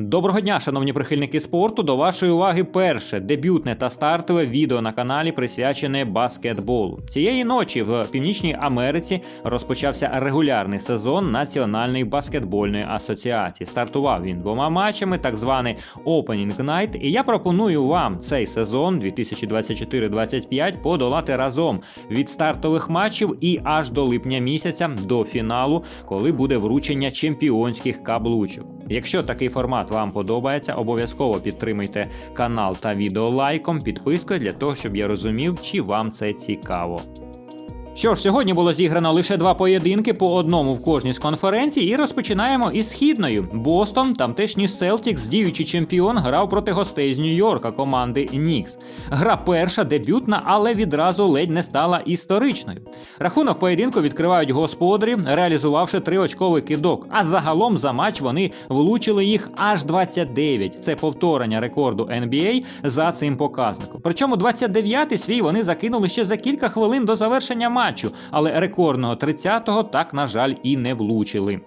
Доброго дня, шановні прихильники спорту. До вашої уваги перше дебютне та стартове відео на каналі присвячене баскетболу. Цієї ночі в Північній Америці розпочався регулярний сезон Національної баскетбольної асоціації. Стартував він двома матчами, так званий Opening Night. І я пропоную вам цей сезон 2024-25 подолати разом від стартових матчів і аж до липня місяця до фіналу, коли буде вручення чемпіонських каблучок. Якщо такий формат вам подобається, обов'язково підтримайте канал та відео лайком, підпискою для того, щоб я розумів, чи вам це цікаво. Що ж, сьогодні було зіграно лише два поєдинки по одному в кожній з конференцій, і розпочинаємо із східною. Бостон, тамтешній Селтікс, діючий чемпіон, грав проти гостей з Нью-Йорка команди Нікс. Гра перша, дебютна, але відразу ледь не стала історичною. Рахунок поєдинку відкривають господарі, реалізувавши триочковий кидок. А загалом за матч вони влучили їх аж 29. Це повторення рекорду NBA за цим показником. Причому 29-й свій вони закинули ще за кілька хвилин до завершення матчу, але рекордного 30-го так, на жаль, і не влучили.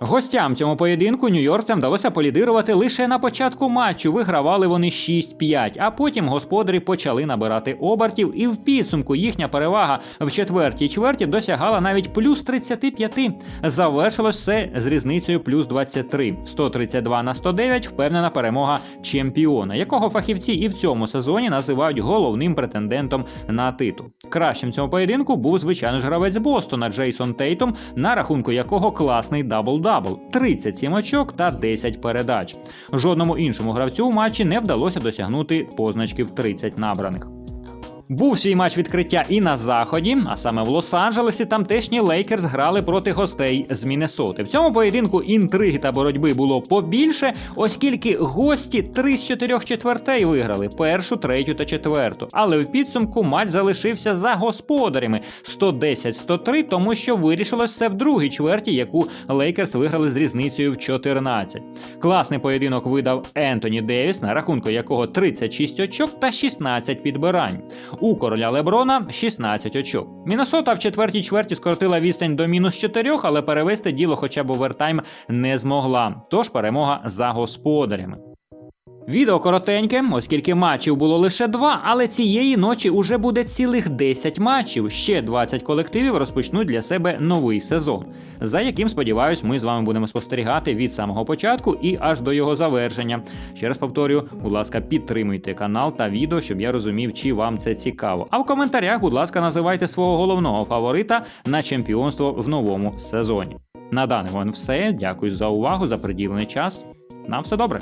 Гостям цьому поєдинку нью-йоркцям вдалося полідирувати лише на початку матчу. Вигравали вони 6-5, а потім господарі почали набирати обертів, і в підсумку їхня перевага в четвертій чверті досягала навіть плюс 35. Завершилось все з різницею плюс 23. 132 на 109 впевнена перемога чемпіона, якого фахівці і в цьому сезоні називають головним претендентом на титул. Кращим цьому поєдинку був звичайно ж гравець Бостона Джейсон Тейтом, на рахунку якого класний дабл-дабл 37 очок та 10 передач. Жодному іншому гравцю у матчі не вдалося досягнути позначки в 30 набраних. Був свій матч відкриття і на заході, а саме в Лос-Анджелесі тамтешні Лейкерс грали проти гостей з Міннесоти. В цьому поєдинку інтриги та боротьби було побільше, оскільки гості три з чотирьох четвертей виграли першу, третю та четверту. Але в підсумку матч залишився за господарями 110-103, тому що вирішилось все в другій чверті, яку Лейкерс виграли з різницею в 14. Класний поєдинок видав Ентоні Девіс, на рахунку якого 36 очок та 16 підбирань. У короля Леброна 16 очок. Міннесота в четвертій чверті скоротила відстань до мінус 4, але перевести діло хоча б овертайм не змогла. Тож перемога за господарями. Відео коротеньке, оскільки матчів було лише два, але цієї ночі уже буде цілих 10 матчів. Ще 20 колективів розпочнуть для себе новий сезон, за яким, сподіваюсь, ми з вами будемо спостерігати від самого початку і аж до його завершення. Ще раз повторюю, будь ласка, підтримуйте канал та відео, щоб я розумів, чи вам це цікаво. А в коментарях, будь ласка, називайте свого головного фаворита на чемпіонство в новому сезоні. На даний момент все. Дякую за увагу, за приділений час. На все добре.